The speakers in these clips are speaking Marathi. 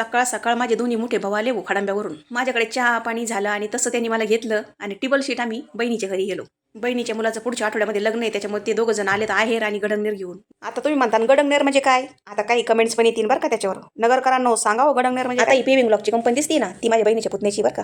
सकाळ सकाळ माझे दोन्ही मोठे भाऊ आले हो खडांब्यावरून माझ्याकडे चहा पाणी झालं आणि तसं त्यांनी मला घेतलं आणि टिबल शीट आम्ही बहिणीच्या घरी गेलो. बहिणीच्या मुलाचं पुढच्या आठवड्यामध्ये लग्न आहे त्याच्यामुळे ते दोघं जण आलेत आहेर आणि गडंगनेर घेऊन. आता तुम्ही म्हणता गडंगनेर म्हणजे काय? आता काही कमेंट्स पण येतील बरं का त्याच्यावर. नगरकरांनो सांगा हो गडंगनेर म्हणजे आता ही पेविंग ब्लॉकची कंपनी दिसते ना ती माझ्या बहिणीच्या पुतण्याची बरं का.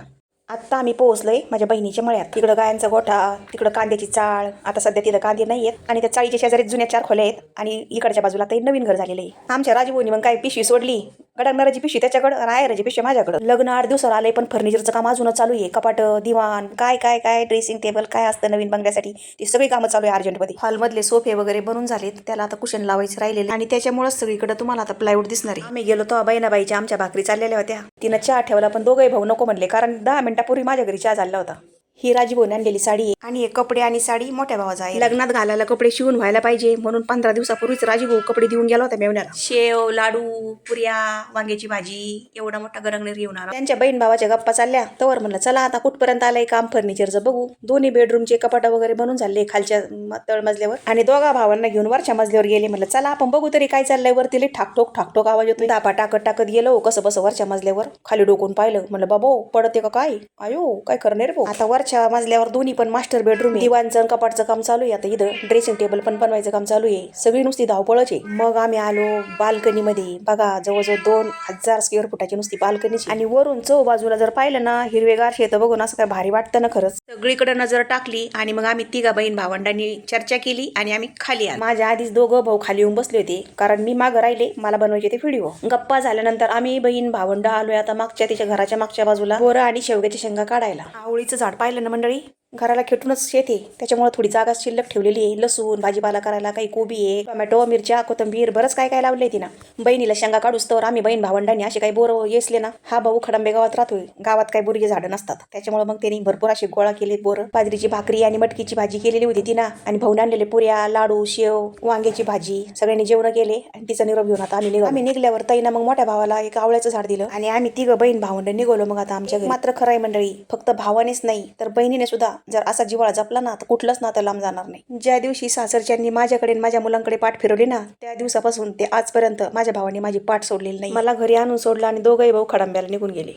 आत्ता आम्ही पोहोचलोय माझ्या बहिणीच्या मळ्यात. तिकडं गायांचा गोठा तिकडं कांद्याची चाळ आता सध्या तिथं कांदे नाही आहेत. आणि त्या चाळीच्या शेजारी जुन्या चार खोल्या आहेत आणि इकडच्या बाजूला आता नवीन घर झालेलं आहे. आमच्या राजभवनी मग काय पिशवी सोडली गडंगणाराची पिशवी त्याच्याकडं आयराची पिशवी माझ्याकडं. लग्न आठ दिवसावर आलंय पण फर्निचरचं काम अजूनच चालू आहे. कपाट दिवाण काय काय काय ड्रेसिंग टेबल काय असतं नवीन बंगल्यासाठी? ती सगळी कामं चालू आहे अर्जंटमध्ये. हॉलमधले सोफे वगैरे बनून झालेत. त्याला आता कुशन लावायचे राहिलेले. आणि त्याच्यामुळेच सगळीकडे तुम्हाला आता प्लायवूड दिसणार आहे. आम्ही गेलो तेव्हा बहिणाबाईच्या आमच्या भाकरी चाललेल्या होत्या. तिनं चहा ठेवला पण दोघंही भाऊ नको म्हणले कारण दहा मिनिटापूर्वी माझ्या घरी चहा झाला होता. ही राजभवन आणलेली साडी आहे. आणि एक कपडे आणि साडी मोठ्या भावाचा आहे. लग्नात घालायला कपडे शिवून व्हायला पाहिजे. म्हणून पंधरा दिवसापूर्वीच राजीभाऊ कपडे देऊन गेला होता मेवण्याला. शेव लाडू पुऱ्या वांग्याची भाजी एवढा मोठा गरंगनेर घेऊन आला. त्यांच्या बहीण भावाच्या गप्पा चालल्या. तवर म्हणलं चला आता कुठपर्यंत आलंय काम? फर्निचरचं बघू. दोन्ही बेडरूमचे कपाट वगैरे बनून झाले खालच्या तळमजल्यावर आणि दोघा भावांना घेऊन वरच्या मजल्यावर गेले. म्हणलं चला आपण बघू तरी काय चाललंय. वरती लई ठाकठोक ठाकठोक आवाज येतोय. दापा टाकत टाकत गेलो. कसं बसं वरच्या मजल्यावर. खाली डोकून पाहिलं. म्हणलं बाबो पडते का काय? आयो काय खरं नाही रे भाऊ. आता वरच्या मजल्यावर दोन्ही पण मास्टर बेडरूम दिवाणचं आणि कपाटचं काम चालू आहे. आता इथं ड्रेसिंग टेबल पण बनवायचं काम चालू आहे. सगळी नुसती धावपळच आहे. मग आम्ही आलो बाल्कनीमध्ये. बघा जवळजवळ दोन हजार स्क्वेअर फुटाची नुसती बाल्कनीची. आणि वरून चौ बाजूला जर पाहिलं ना हिरवेगार शेत बघून असं काय भारी वाटतं ना खरंच. सगळीकडे नजर टाकली आणि मग आम्ही तिघा बहीण भावंडांनी चर्चा केली आणि आम्ही खाली आलो. माझ्या आधीच दोघं भाऊ खाली येऊन बसले होते. कारण मी मागं राहिले. मला बनवायचे ते व्हिडिओ गप्पा झाल्यानंतर आम्ही बहीण भावंड आलोय आता मागच्या तिच्या घराच्या मागच्या बाजूला. बोरं आणि शेवग्याच्या शेंगा काढायला. आवळीचं झाड पाहिलं ना मंडळी घराला खेटूनच शेती. त्याच्यामुळे थोडी जागा शिल्लक ठेवलेली आहे. लसूण भाजीपाला करायला काही कोबी आहे टोमॅटो मिरच्या कोथंबीर बरंच काय काय लावलंय तिनं. बहिणीला शेंगा काढूस तर आम्ही बहीण भावंडांनी असे काही बोर येसले ना. हा भाऊ खडंबे गावात राहतोय. गावात काही बोरीचे झाडं नसतात. त्याच्यामुळे मग त्यांनी भरपूर असे गोळा केले बोर. बाजरीची भाकरी आणि मटकीची भाजी केलेली होती तिनं. आणि भाऊन आणलेले पुऱ्या लाडू शेव वांग्याची भाजी. सगळ्यांनी जेवण केले आणि तिचा निरोप घेऊन आता आम्ही निघालो. आम्ही निघल्यावर ताईनं मग मोठ्या भावाला एक आवळ्याचं झाड दिलं. आणि आम्ही तिघं बहीण भावंड निघालो मग आता आमच्या मात्र खराय आहे मंडळी फक्त भावानेच नाही तर बहिणीने सुद्धा जर असा जिवाळा जपला ना तर कुठलंच नातं लांब जाणार नाही. ज्या दिवशी सासरच्यांनी माझ्याकडे माझ्या मुलांकडे पाठ फिरवली ना त्या दिवसापासून ते आजपर्यंत माझ्या भावाने माझी पाठ सोडलेली नाही. मला घरी आणून सोडलं आणि दोघंही भाऊ खडांब्याला निघून गेले.